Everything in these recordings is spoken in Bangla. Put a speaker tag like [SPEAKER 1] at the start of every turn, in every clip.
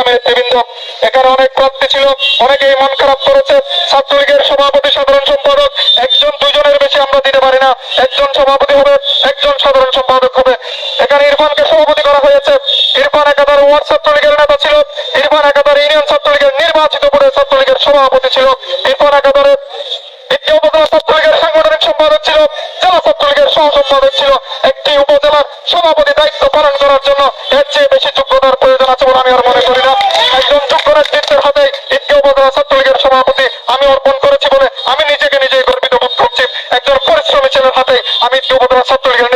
[SPEAKER 1] সংগ্রামী নেতৃবৃন্দ এখানে অনেক প্রার্থী ছিল। অনেকেই মন খারাপ করেছে। ছাত্রলীগের সভাপতি সাধারণ সম্পাদক। একজন দুজনের বেশি আমরা দিতে পারি না। একজন সভাপতি হবে, একজন সাধারণ সম্পাদক হবে। এখানে ইরফানকে সভাপতি করা হয়েছে। ইরফান একাধার ওয়ার্ড ছাত্রলীগের নেতা ছিল। ইরফান একাধার ইউনিয়ন ছাত্রলীগের নির্বাচিত বোর্ডের ছাত্রলীগের সভাপতি ছিল। ইরফান একাধারের দ্বিতীয় উপজেলা ছাত্রলীগের সাংগঠনিক সম্পাদক ছিল। জেলা ছাত্রলীগের সহ সম্পাদক ছিল। একটি উপজেলার সভাপতি দায়িত্ব পালন করার জন্য এর চেয়ে বেশি যোগ্যতার প্রয়োজন আছে বলে আমি আর মনে করি না। একজন যোগ্য নেতৃত্বের হাতে দ্বিতীয় উপজেলা ছাত্রলীগের সভাপতি আমি অর্পণ করেছি বলে আমি নিজেকে নিজেই গর্বিত বোধ করছি। একজন পরিশ্রমী ছেলের হাতে আমি দ্বিতীয় উপজেলা ছাত্রলীগের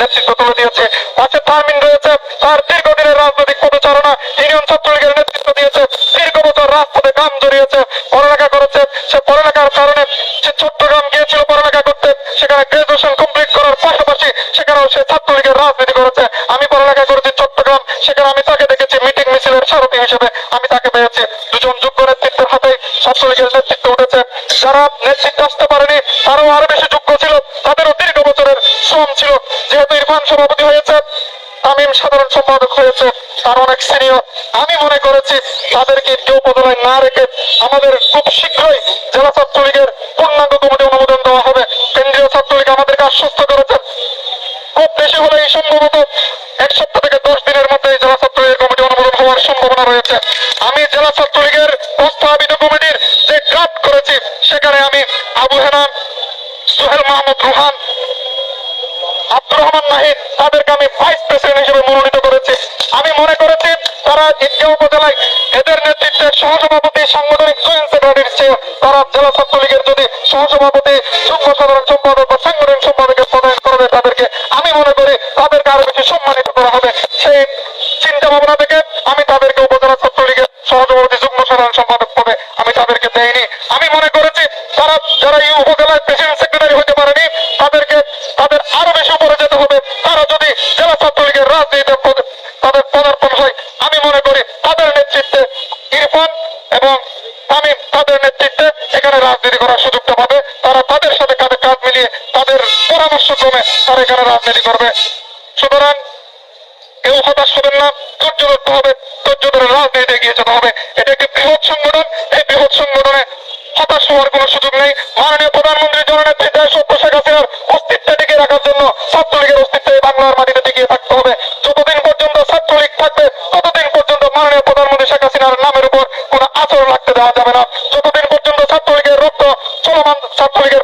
[SPEAKER 1] নেতৃত্ব তুলে দিয়েছে। পাশে তামিন রয়েছে, তার দীর্ঘদিনের রাজনৈতিক পদচারণা ইউনিয়ন ছাত্রলীগের নেতৃত্ব দিয়েছে দীর্ঘ বছর রাজপথে কাম জড়িয়েছে, পড়ালেখা করেছে। সে পড়ালেখার কারণে সে চট্টগ্রাম গিয়েছিল পড়ালেখা করতে। সেখানে গ্রাজুয়েশন সেখানেও সে ছাত্রলীগের রাজনীতি করেছে, আমি পড়ালেখা করেছি চট্টগ্রাম, সেখানে আমি তাকে দেখেছি মিটিং মিছিলের সারথী হিসেবে আমি তাকে পেয়েছি। দুজন যোগ্য নেতৃত্বের হাতে ছাত্রলীগের নেতৃত্ব উঠেছে। যারা নেতৃত্ব আসতে পারেনি, তারাও আরও বেশি যোগ্য ছিল, তাদেরও দীর্ঘ বছরের শ্রম ছিল। যেহেতু ইরফান সভাপতি হয়েছে, তামিম সাধারণ সম্পাদক হয়েছে, তার অনেক সিনিয়র আমি মনে করেছি তাদেরকে কেউ উপজেলায় না রেখে আমাদের খুব শীঘ্রই জেলা ছাত্রলীগের পূর্ণাঙ্গ কমিটি অনুমোদন দেওয়া হবে। কেন্দ্রীয় ছাত্রলীগ আমাদেরকে আশ্বস্ত করেছেন খুব বেশি হলেই সম্ভবত এক সপ্তাহ থেকে দশ দিনের মধ্যে জেলা ছাত্রলীগের কমিটি অনুমোদন হওয়ার সম্ভাবনা রয়েছে। আমি জেলা ছাত্রলীগের প্রস্তাবিত কমিটির যে ড্রাফট করেছি, সেখানে আমি আবু হেনান সোহেল মাহমুদ রুহান, আব্দুর রহমান নাহিদ, তাদেরকে আমি ভাইস প্রেসিডেন্ট হিসেবে মনোনীত করেছি। আমি মনে করেছি তারা ঈদগাহ উপজেলায় এদের নেতৃত্বে সহসভাপতি সাংগঠনিক জয়েন্ট সেক্রেটারির তারা জেলা ছাত্রলীগের যদি সহসভাপতি, যুগ্ম সাধারণ সম্পাদক বা সাংগঠনিক সম্পাদকের পদায়ন করবে তাদেরকে আমি মনে করি তাদেরকে আরও বেশি সম্মানিত করা হবে সেই চিন্তা ভাবনা থেকে আমি তাদেরকে উপজেলা ছাত্রলীগের সহসভাপতি যুগ্ম সাধারণ সম্পাদক পদে আমি তাদেরকে দেইনি। আমি মনে করেছি তারা যারা এই উপজেলার প্রেসিডেন্ট সেক্রেটারি হতে পারেনি, তাদেরকে তাদের আরও বেশি উপরে যেতে হবে। তারা যদি জেলা ছাত্রলীগের রাজনীতিতে পদ- তাদের পদার্পণ হয়, আমি মনে করি তাদের নেতৃত্বে ইরফান এবং তামিম তাদের নেতৃত্বে এখানে রাজনীতি করার সুযোগটা পাবে। তারা তাদের সাথে কাঁধে কাঁধ মিলিয়ে তাদের পরামর্শ ক্রমে তারা এখানে রাজনীতি করবে। সুতরাং কেউ হতাশ হবেন না ধৈর্য ধরতে হবে ধৈর্য ধরে রাজনীতিতে এগিয়ে যেতে হবে। এটা একটি বৃহৎ সংগঠন। এই বৃহৎ সংগঠনে হতাশ হওয়ার কোনো সুযোগ নেই। মাননীয় প্রধানমন্ত্রী জননেত্রী দেশ সত্য শেখ হাসিনার অস্তিত্ব টিকিয়ে রাখার জন্য ছাত্রলীগের অস্তিত্ব এই বাংলার মাটিতে টিকিয়ে থাকতে হবে। যতদিন পর্যন্ত ছাত্রলীগ থাকবে, ততদিন পর্যন্ত মাননীয় প্রধানমন্ত্রী শেখ হাসিনার নামের উপর কোনো আচরণ রাখতে দেওয়া যাবে না। যতদিন পর্যন্ত ছাত্রলীগের রক্ত চলমান ছাত্রলীগের